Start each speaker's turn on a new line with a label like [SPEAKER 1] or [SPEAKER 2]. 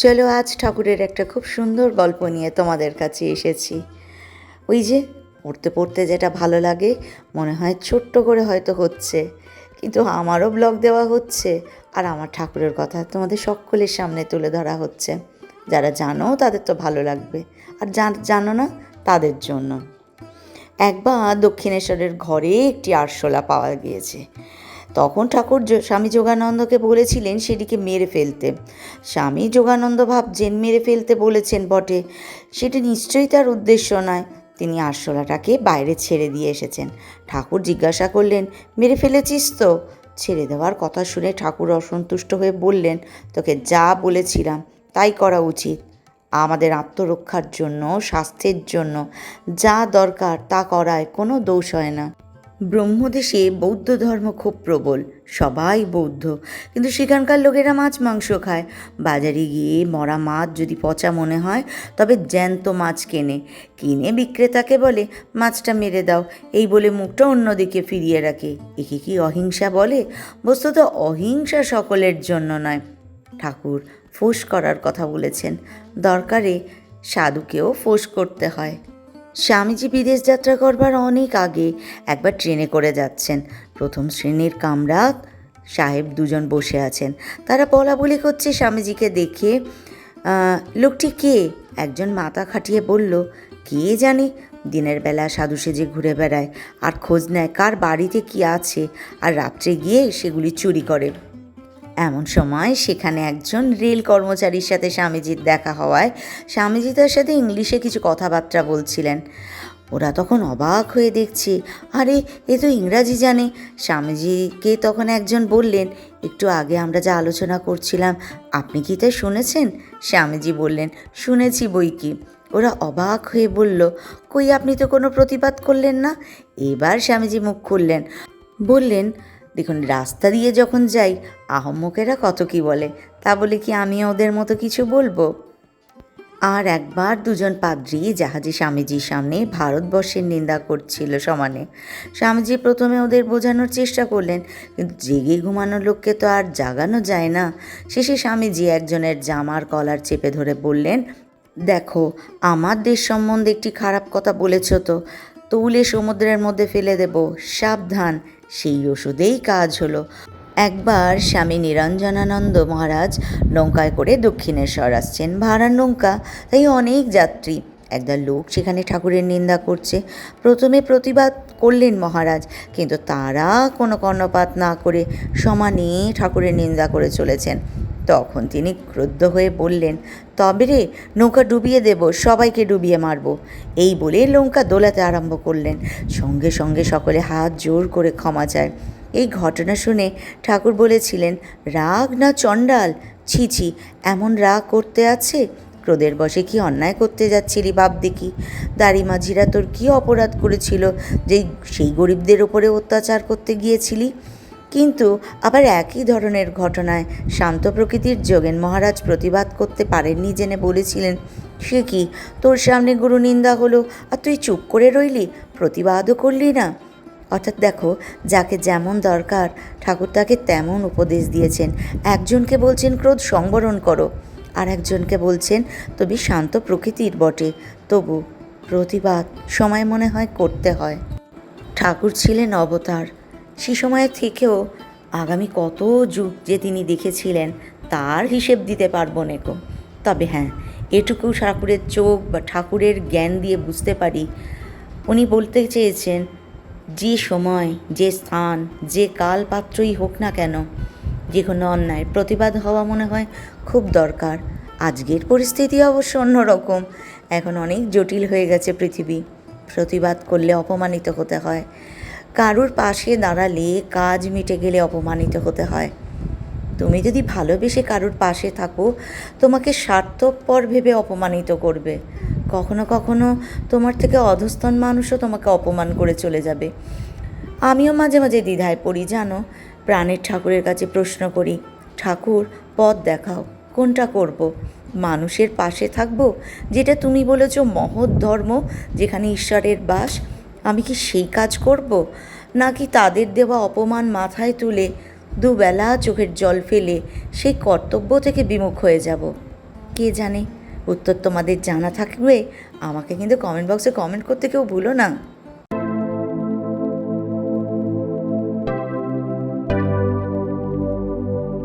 [SPEAKER 1] চলো আজ ঠাকুরের একটা খুব সুন্দর গল্প নিয়ে তোমাদের কাছে এসেছি। ওই যে পড়তে পড়তে যেটা ভালো লাগে, মনে হয় ছোট্ট করে হয়তো হচ্ছে, কিন্তু আমারও ব্লগ দেওয়া হচ্ছে আর আমার ঠাকুরের কথা তোমাদের সকলের সামনে তুলে ধরা হচ্ছে। যারা জানো তাদের তো ভালো লাগবে, আর জানো না তাদের জন্য। একবার দক্ষিণেশ্বরের ঘরে একটি আরশোলা পাওয়া গিয়েছে। তখন ঠাকুর স্বামী যোগানন্দকে বলেছিলেন সেটিকে মেরে ফেলতে। স্বামী যোগানন্দ ভাবছেন মেরে ফেলতে বলেছেন বটে। সেটি নিশ্চয়ই তার উদ্দেশ্য নয়। তিনি আরশোলাটাকে বাইরে ছেড়ে দিয়ে এসেছেন। ঠাকুর জিজ্ঞাসা করলেন, মেরে ফেলেছিস তো? ছেড়ে দেওয়ার কথা শুনে ঠাকুর অসন্তুষ্ট হয়ে বললেন, তোকে যা বলেছিলাম তাই করা উচিত। আমাদের আত্মরক্ষার জন্য, স্বাস্থ্যের জন্য যা দরকার তা করায় কোনো দোষ হয় না। ব্রহ্মদেশে বৌদ্ধ ধর্ম খুব প্রবল, সবাই বৌদ্ধ। কিন্তু সেখানকার লোকেরা মাছ, মাংস খায়। বাজারে গিয়ে মরা মাছ যদি পচা মনে হয়, তবে জ্যান্ত মাছ কেনে। কিনে বিক্রেতাকে বলে, মাছটা মেরে দাও। এই বলে মুখটা অন্যদিকে ফিরিয়ে রাখে। একে কি অহিংসা বলে? বস্তুত অহিংসা সকলের জন্য নয়। ঠাকুর ফোঁস করার কথা বলেছেন। দরকারে সাধুকেও ফোঁস করতে হয়। স্বামীজি বিদেশ যাত্রা করবার অনেক আগে একবার ট্রেনে করে যাচ্ছেন। প্রথম শ্রেণির কামরা সাহেব দুজন বসে আছেন। তারা বলা বলি করছে, স্বামীজিকে দেখে লোকটি কে? একজন মাথা খাটিয়ে বলল, কে জানে? দিনের বেলা সাধু সেজে ঘুরে বেড়ায়। আর খোঁজ নেয় কার বাড়িতে কি আছে। আর রাত্রে গিয়ে সেগুলি চুরি করে। এমন সময় সেখানে একজন রেল কর্মচারীর সাথে স্বামীজির দেখা হওয়ায় স্বামীজি তার সাথে ইংলিশে কিছু কথাবার্তা বলছিলেন। ওরা তখন অবাক হয়ে দেখছে, আরে, এ তো ইংরাজি জানে। স্বামীজিকে তখন একজন বললেন, একটু আগে আমরা যা আলোচনা করছিলাম, আপনি কি তা শুনেছেন? স্বামীজি বললেন, শুনেছি বই কি। ওরা অবাক হয়ে বলল, কই, আপনি তো কোনো প্রতিবাদ করলেন না? এবার স্বামীজি মুখ খুললেন, বললেন দেখুন, রাস্তা দিয়ে যখন যাই, আহম্মকেরা কত কি বলে, তা বলে কি আমি ওদের মতো কিছু বলব? আর একবার দুজন পাদ্রী জাহাজি স্বামীজির সামনে ভারতবর্ষের নিন্দা করছিল সমানে। স্বামীজি প্রথমে ওদের বোঝানোর চেষ্টা করলেন, কিন্তু জেগে ঘুমানো লোককে তো আর জাগানো যায় না। শেষে স্বামীজি একজনের জামার কলার চেপে ধরে বললেন, দেখো, আমার দেশ সম্বন্ধে একটি খারাপ কথা বলেছ তো। তুলে সমুদ্রের মধ্যে ফেলে দেব। সাবধান, সেই ওষুধেই কাজ হলো। একবার স্বামী নিরঞ্জনানন্দ মহারাজ নৌকায় করে দক্ষিণেশ্বর আসছেন ভাড়ার নৌকা। তাই অনেক যাত্রী। একদল লোক সেখানে ঠাকুরের নিন্দা করছে। প্রথমে প্রতিবাদ করলেন মহারাজ, কিন্তু তারা কোনো কর্ণপাত না করে সমানে ঠাকুরের নিন্দা করে চলেছেন। তখন তিনি ক্রুদ্ধ হয়ে বললেন, তবে রে, নৌকা ডুবিয়ে দেব, সবাইকে ডুবিয়ে মারব। এই বলে নৌকা দোলাতে আরম্ভ করলেন। সঙ্গে সঙ্গে সকলে হাত জোর করে ক্ষমা চায়। এই ঘটনা শুনে ঠাকুর বলেছিলেন, রাগ না চণ্ডাল? ছি ছি, এমন রাগ করতে আছে? ক্রোধের বসে কি অন্যায় করতে যাচ্ছিলি বাপ দেখি দাড়ি মাঝিরা তোর কি অপরাধ করেছিল? যে সেই গরিবদের ওপরে অত্যাচার করতে গিয়েছিলি? কিন্তু আবার একই ধরনের ঘটনায় শান্ত প্রকৃতির যোগেন মহারাজ প্রতিবাদ করতে পারেননি জেনে বলেছিলেন, সে কি? তোর সামনে গুরু নিন্দা হলো আর তুই চুপ করে রইলি? প্রতিবাদও করলি না? অর্থাৎ দেখো, যাকে যেমন দরকার, ঠাকুর তাকে তেমন উপদেশ দিয়েছেন। একজনকে বলছেন, ক্রোধ সংবরণ করো। আর একজনকে বলছেন, তবে শান্ত প্রকৃতির বটে। তবু প্রতিবাদ সময় মনে হয় করতে হয়। ঠাকুর ছিলেন অবতার। সে সময় থেকেও আগামী কত যুগ যে তিনি দেখেছিলেন, তার হিসেব দিতে পারব নেকো তবে হ্যাঁ এটুকু ঠাকুরের চোখ বা ঠাকুরের জ্ঞান দিয়ে বুঝতে পারি। উনি বলতে চেয়েছেন, যে সময়, যে স্থান, যে কাল পাত্রই হোক না কেন, যে কোনো অন্যায় প্রতিবাদ হওয়া মনে হয় খুব দরকার। আজকের পরিস্থিতি অবশ্য অন্যরকম। এখন অনেক জটিল হয়ে গেছে পৃথিবী। প্রতিবাদ করলে অপমানিত হতে হয়। কারুর পাশে দাঁড়ালে কাজ মিটে গেলে অপমানিত হতে হয়। তুমি যদি ভালোবেসে কারুর পাশে থাকো, তোমাকে স্বার্থপর ভেবে অপমানিত করবে। কখনো কখনো তোমার থেকে অধস্তন মানুষও তোমাকে অপমান করে চলে যাবে। আমিও মাঝে মাঝে দ্বিধায় পড়ি, জানো? প্রাণের ঠাকুরের কাছে প্রশ্ন করি, ঠাকুর, পথ দেখাও, কোনটা করব। মানুষের পাশে থাকব, যেটা তুমি বলেছ মহৎ ধর্ম, যেখানে ঈশ্বরের বাস আমি কি সেই কাজ করব? নাকি তাদের দেওয়া অপমান মাথায় তুলে দুবেলা চোখের জল ফেলে সেই কর্তব্য থেকে বিমুখ হয়ে যাব? কে জানে? উত্তর তোমাদের জানা থাকবে আমাকে কিন্তু কমেন্ট বক্সে কমেন্ট করতে কেউ ভুলো না।